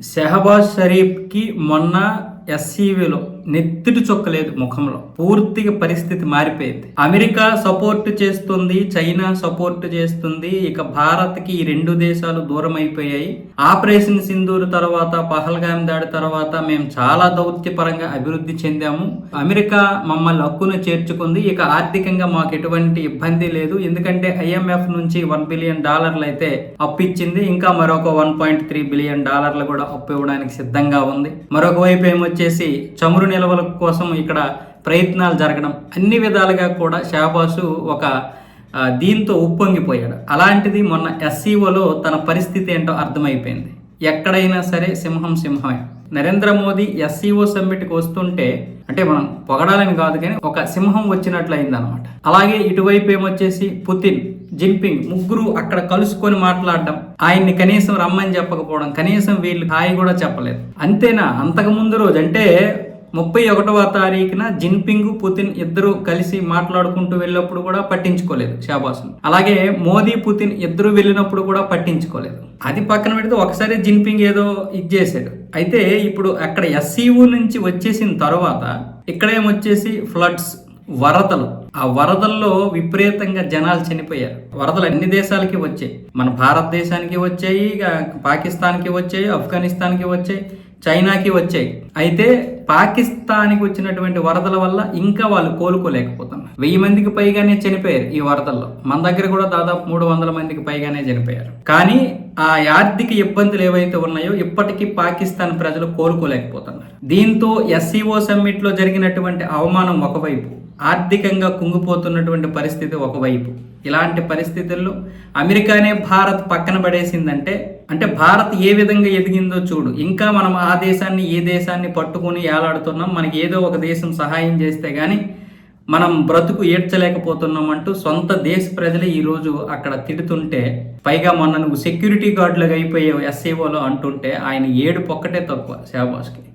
షెహబాజ్ షరీఫ్కి మొన్న ఎస్సీవీలో నెత్తిటి చొక్కలేదు ముఖంలో. పూర్తిగా పరిస్థితి మారిపోయింది. అమెరికా సపోర్ట్ చేస్తుంది చైనా సపోర్ట్ చేస్తుంది. ఇక భారత్కి ఈ రెండు దేశాలు దూరం అయిపోయాయి ఆపరేషన్ సింధూర్ తర్వాత పహల్గాం దాడి తర్వాత మేము చాలా దౌత్యపరంగా అభివృద్ధి చెందాము. అమెరికా మమ్మల్ని హక్కును చేర్చుకుంది. ఇక ఆర్థికంగా మాకు ఎటువంటి ఇబ్బంది లేదు. ఎందుకంటే ఐఎంఎఫ్ నుంచి వన్ బిలియన్ డాలర్లు అయితే అప్పు ఇచ్చింది ఇంకా మరొక వన్ పాయింట్ త్రీ బిలియన్ డాలర్లు కూడా అప్పు ఇవ్వడానికి సిద్ధంగా ఉంది. మరొక వైపు ఏమొచ్చేసి చమురు నిల్వల కోసం ఇక్కడ ప్రయత్నాలు జరగడం అన్ని విధాలుగా కూడా షాబాసు ఒక దీంతో ఉప్పొంగిపోయాడు. అలాంటిది మొన్న ఎస్సీఓలో తన పరిస్థితి ఏంటో అర్థమైపోయింది. ఎక్కడైనా సరే సింహం సింహమే. నరేంద్ర మోదీ ఎస్సీఓ సమ్మిట్కి వస్తుంటే అంటే మనం పొగడాలని కాదు కానీ ఒక సింహం వచ్చినట్లు అయిందనమాట అలాగే ఇటువైపు ఏమొచ్చేసి పుతిన్ జిన్పింగ్ ముగ్గురు అక్కడ కలుసుకొని మాట్లాడడం ఆయన్ని కనీసం రమ్మని చెప్పకపోవడం కనీసం వీళ్ళు హాయి కూడా చెప్పలేదు. అంతేనా? అంతకు ముందు రోజు అంటే ముప్పై ఒకటవ తారీఖున జిన్పింగ్ పుతిన్ ఇద్దరు కలిసి మాట్లాడుకుంటూ వెళ్ళినప్పుడు కూడా పట్టించుకోలేదు షాబాసును. అలాగే మోదీ పుతిన్ ఇద్దరు వెళ్ళినప్పుడు కూడా పట్టించుకోలేదు. అది పక్కన పెడితే ఒకసారి జిన్పింగ్ ఏదో ఇది అయితే ఇప్పుడు అక్కడ ఎస్సీఓ నుంచి వచ్చేసిన తర్వాత ఇక్కడ ఏమొచ్చేసి ఫ్లడ్స్ వరదలు. ఆ వరదల్లో విపరీతంగా జనాలు చనిపోయారు. వరదలు అన్ని దేశాలకి వచ్చాయి. మన భారతదేశానికి వచ్చాయి పాకిస్తాన్కి వచ్చాయి ఆఫ్ఘనిస్తాన్కి వచ్చాయి. చైనాకి వచ్చాయి. అయితే పాకిస్తాన్కి వచ్చినటువంటి వరదల వల్ల ఇంకా వాళ్ళు కోలుకోలేకపోతున్నారు. వెయ్యి మందికి పైగానే చనిపోయారు ఈ వరదల్లో. మన దగ్గర కూడా దాదాపు మూడు వందల మందికి పైగానే చనిపోయారు. కానీ ఆ ఆర్థిక ఇబ్బందులు ఏవైతే ఉన్నాయో ఇప్పటికీ పాకిస్తాన్ ప్రజలు కోలుకోలేకపోతున్నారు. దీంతో ఎస్సీఓ సమ్మిట్లో జరిగినటువంటి అవమానం ఒకవైపు ఆర్థికంగా కుంగిపోతున్నటువంటి పరిస్థితి ఒకవైపు. ఇలాంటి పరిస్థితుల్లో అమెరికానే భారత్ పక్కన పడేసిందంటే అంటే భారత్ ఏ విధంగా ఎదిగిందో చూడు. ఇంకా మనం ఆ దేశాన్ని ఏ దేశాన్ని పట్టుకుని ఏలాడుతున్నాం మనకి ఏదో ఒక దేశం సహాయం చేస్తే కానీ మనం బ్రతుకు ఏడ్చలేకపోతున్నాం అంటూ సొంత దేశ ప్రజలే ఈరోజు అక్కడ తిడుతుంటే పైగా మొన్న నువ్వు సెక్యూరిటీ గార్డులుగా అయిపోయావు ఎస్ఏఓలో అంటుంటే ఆయన ఏడు పొక్కటే తక్కువ శాబాస్కి